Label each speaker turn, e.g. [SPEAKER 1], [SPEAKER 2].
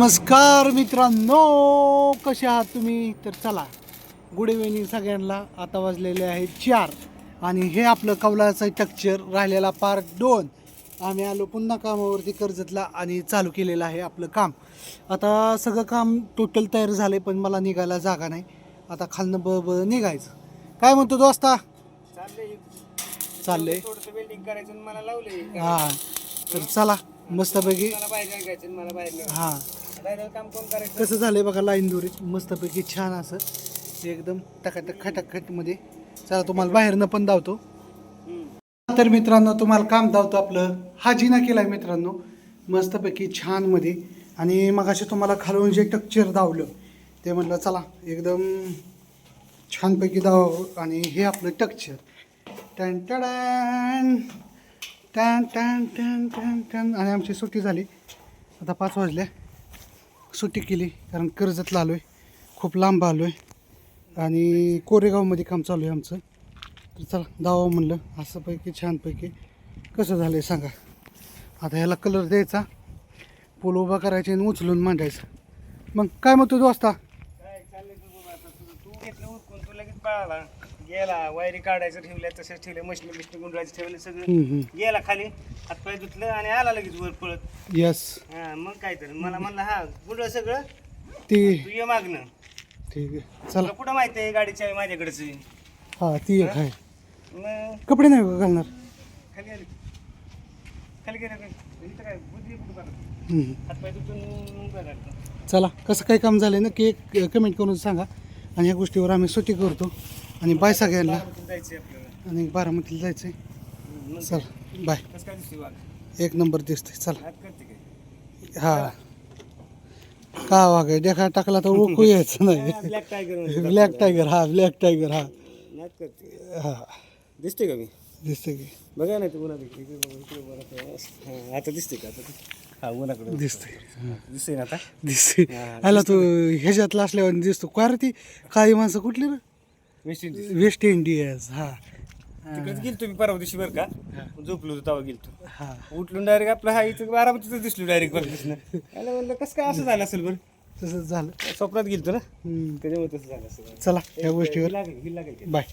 [SPEAKER 1] नमस्कार मित्रांनो कसे आहात तुम्ही? तर चला गुड इव्हिनिंग सगळ्यांना. आता वाजलेले आहेत चार आणि हे आपलं कौलाचं टक्चर राहिलेला पार्ट दोन. आम्ही आलो पुन्हा कामावरती कर्जतला आणि चालू केलेलं आहे आपलं काम. आता सगळं काम टोटल तयार झालं पण मला निघायला जागा नाही. आता खालनं ब ब निघायचं. काय म्हणतो दोस्ता?
[SPEAKER 2] चाललंय.
[SPEAKER 1] हां तर चला मस्तपैकी. हां. कसं झालंय बघा लाईन दोरी मस्तपैकी छान असं. एकदम टकाटक खटाखटमध्ये. चला तुम्हाला बाहेरनं पण धावतो. तर मित्रांनो तुम्हाला काम धावतो आपलं. हा जिना केलाय मित्रांनो. मस्तपैकी छानमध्ये. आणि मग असे तुम्हाला खालून जे टक्चर धावलं ते म्हटलं चला एकदम छानपैकी धाव आणि हे आपलं टक्चर. टन टॅन टॅन टॅन टॅन टॅन. आणि आमची सुट्टी झाली. आता पाच वाजल्या सुट्टी केली कारण कर्जतला आलो आहे खूप लांब आलो आहे आणि कोरेगावमध्ये काम चालू आहे आमचं. तर चला दावा म्हणलं. असंपैकी छानपैकी. कसं झालं आहे सांगा. आता ह्याला कलर द्यायचा. पूल उभा करायचा आणि उचलून मांडायचं. मग काय म्हणतो दोस्ता
[SPEAKER 2] गेला वायरी काढायचं ठेवल्या तसेच ठेवले मशीन बिशनी गुंडरायचं ठेवले सगळं. गेला खाली हातपाय धुतलं आणि आला लगेच वर पळत.
[SPEAKER 1] यस
[SPEAKER 2] हा मग काय तर. मला म्हणलं हा गुंड सगळं?
[SPEAKER 1] ती
[SPEAKER 2] तू ये मागणं
[SPEAKER 1] ठीक आहे
[SPEAKER 2] तुला
[SPEAKER 1] चला
[SPEAKER 2] कुठं माहिती आहे गाडीची आहे माझ्याकडची?
[SPEAKER 1] हां ती एक आहे.
[SPEAKER 2] मग
[SPEAKER 1] कपडे नाही का घालणार?
[SPEAKER 2] खाली आली. खाली गेलं काय इथं काय बुद्धी कुठं करत
[SPEAKER 1] हम्म.
[SPEAKER 2] हातपाय मग
[SPEAKER 1] चला कसं काय काम झालं ना की एक कमेंट करून सांगा. आणि ह्या गोष्टीवर आम्ही सुट्टी करतो. आणि बाय सगळ्यांना.
[SPEAKER 2] जायचंय आपल्याला.
[SPEAKER 1] आणि बारामतीला जायचं आहे
[SPEAKER 2] मग
[SPEAKER 1] चल बाय.
[SPEAKER 2] कसं काय वाघ?
[SPEAKER 1] एक नंबर दिसतंय. चला.
[SPEAKER 2] हात करते काय
[SPEAKER 1] हा. का वागाय? देखा टाकला तर ओळखू यायचं नाही
[SPEAKER 2] ब्लॅक टायगर
[SPEAKER 1] ब्लॅक टायगर हा ब्लॅक टायगर हा. हा.
[SPEAKER 2] दिसते का मी?
[SPEAKER 1] दिसतंय की.
[SPEAKER 2] बघा नाही तू उन्हात इकडे बघा इकडे बघा. हा, आता दिसते का? आता हा उन्हाकडे.
[SPEAKER 1] दिसतंय. हा,
[SPEAKER 2] दिसते ना आता?
[SPEAKER 1] दिसतंय.
[SPEAKER 2] हा,
[SPEAKER 1] आला तू ह्याच्यातला असल्यावर दिसतो. का रे ती काही माणसं कुठली रे?
[SPEAKER 2] वेस्ट इंडिज
[SPEAKER 1] वेस्ट इंडियाज हा.
[SPEAKER 2] तिकडेच गेलो तुम्ही परवा दिवशी बरं का. झोपलो होतो तेव्हा गेलतो. उठलो डायरेक्ट आपलं हा इथं बारामतीच दिसलो डायरेक्ट बरं दिसणं याला म्हणलं कसं काय असं झालं असेल बरं?
[SPEAKER 1] तसंच झालं.
[SPEAKER 2] स्वप्नात गेलतो ना. त्याच्यामुळे तसं झालं असेल.
[SPEAKER 1] चला या गोष्टीवर.
[SPEAKER 2] लागेल लागेल.
[SPEAKER 1] बाय.